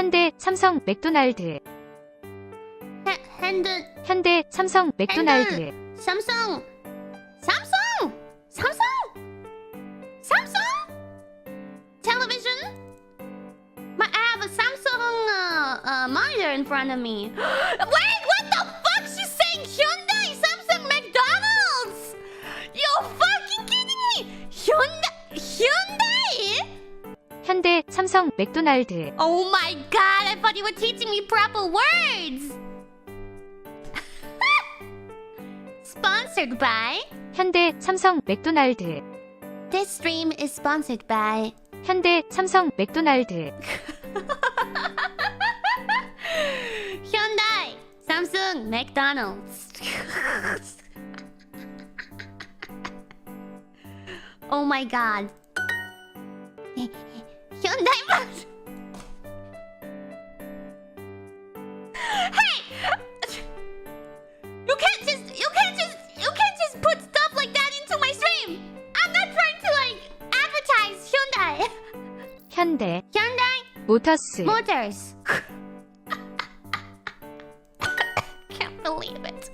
현대, 삼성, 맥도날드. 핸- 핸드 현대, 삼성, 맥도날드. 삼성 삼성 삼성 삼성 television I have a Samsung uh, uh, monitor in front of me wait 삼성, 맥도날드. Oh my god, I thought you were teaching me proper words! Sponsored by. 현대, 삼성, 맥도날드. This stream is sponsored by. 현대, 삼성, 맥도날드. Hyundai, Samsung, McDonald's. oh my god. Hyundai. hey! You can't just you can't just you can't just put stuff like that into my stream. I'm not trying to like advertise Hyundai. 현대, Hyundai 모터스. Motors. Can't believe it.